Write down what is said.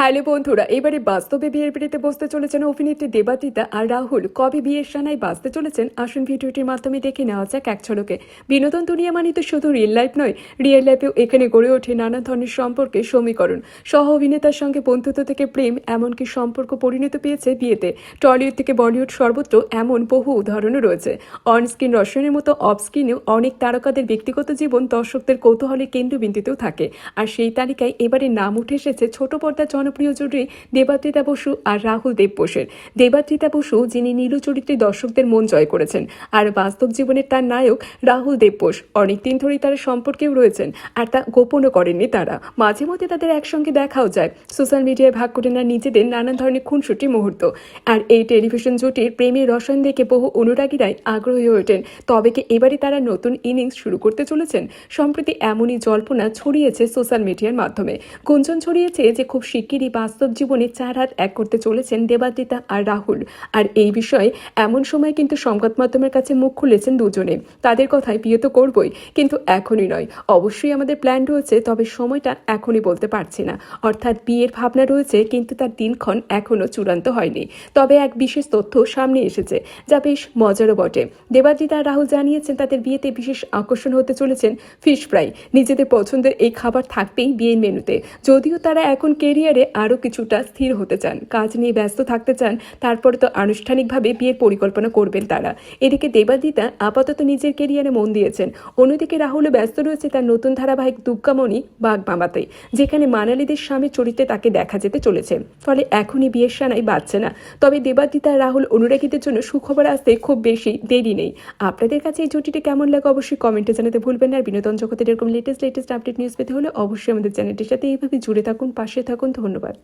Hello বন্ধুরা, এবারে বাস্তবে বিয়ের পিড়িতে বসতে চলেছেন অভিনেত্রী দেবাদিতা আর রাহুল। কবে বিয়ের সানায় বাঁচতে চলেছেন? আসুন ভিডিওটির মাধ্যমে দেখে নেওয়া যাক এক ঝলকে। বিনোদন দুনিয়া মানে তো শুধু রিয়েল লাইফ নয় রিয়েল লাইফেও এখানে গড়ে ওঠে নানা ধরনের সম্পর্কে সমীকরণ। সহ অভিনেতার সঙ্গে বন্ধুত্ব থেকে প্রেম, এমনকি সম্পর্ক পরিণত পেয়েছে বিয়েতে। টলিউড থেকে বলিউড সর্বত্র এমন বহু উদাহরণও রয়েছে। অন স্ক্রিন রসায়নের মতো অফ স্ক্রিনেও অনেক তারকাদের ব্যক্তিগত জীবন দর্শকদের কৌতূহলের কেন্দ্রবিন্দুতেও থাকে। আর সেই তালিকায় এবারে নাম উঠে এসেছে ছোট পর্দার জনপ্রিয় জুটি দেবাদ্রিতা বসু আর রাহুল দেব বোসের দেবাদ্রিতা বসু, যিনি নীলু চরিত্রে দর্শকদের মন জয় করেছেন, আর বাস্তব জীবনের তার নায়ক রাহুল দেব বোস অনেকদিন ধরেই তারা সম্পর্কেও রয়েছেন, আর তা গোপনও করেননি তারা। মাঝে মধ্যে তাদের একসঙ্গে দেখাও যায়। সোশ্যাল মিডিয়ায় ভাগ করে নেন নিজেদের নানান ধরনের খুনসুটি মুহূর্ত। আর এই টেলিভিশন জুটির প্রেমের রসায়ন দেখে বহু অনুরাগীরাই আগ্রহী হয়ে ওঠেন। তবে কি এবারে তারা নতুন ইনিংস শুরু করতে চলেছেন? সম্প্রতি এমনই জল্পনা ছড়িয়েছে সোশ্যাল মিডিয়ার মাধ্যমে। গুঞ্জন ছড়িয়েছে যে খুব শিগগিরই বাস্তব জীবনে চার হাত এক করতে চলেছেন দেবাদিতা আর রাহুল। আর এই বিষয়ে এমন সময় কিন্তু সংবাদ মাধ্যমের কাছে মুখ খুলেছেন দুজনে। তাদের কথায় বিয়ে তো করবই, কিন্তু এখনই নয়। অবশ্যই আমাদের প্ল্যান রয়েছে, তবে সময়টা এখনই বলতে পারছি না। অর্থাৎ বিয়ের ভাবনা রয়েছে, কিন্তু তার দিনক্ষণ এখনও চূড়ান্ত হয়নি। তবে এক বিশেষ তথ্য সামনে এসেছে, যা বেশ মজারও বটে। দেবাদিতা আর রাহুল জানিয়েছেন, তাদের বিয়েতে বিশেষ আকর্ষণ হতে চলেছেন ফিশ ফ্রাই। নিজেদের পছন্দের এই খাবার থাকবেই বিয়ের মেনুতে। যদিও তারা এখন কেরিয়ারে আরও কিছুটা স্থির হতে চান, কাজ নিয়ে ব্যস্ত থাকতে চান, তারপরে তো আনুষ্ঠানিকভাবে বিয়ের পরিকল্পনা করবেন তারা। এদিকে দেবাদিতা আপাতত নিজের কেরিয়ারে মন দিয়েছেন। অন্যদিকে রাহুলও ব্যস্ত রয়েছে তার নতুন ধারাবাহিক দুর্গামণি বাঘ মামাতে, যেখানে মানালিদের স্বামী চরিত্রে তাকে দেখা যেতে চলেছে। ফলে এখনই বিয়ের সানাই বাজছে না। তবে দেবাদিতা, রাহুল, অনুরাগীদের জন্য সুখবর আসতে খুব বেশি দেরি নেই। আপনাদের কাছে এই জুটিটি কেমন লাগে অবশ্যই কমেন্টে জানাতে ভুলবেন আর বিনোদন জগতের এরকম লেটেস্ট লেটেস্ট আপডেট নিউজ পেতে হলে অবশ্যই আমাদের চ্যানেলটির সাথে এইভাবে জুড়ে থাকুন, পাশে থাকুন। ধন্যবাদ।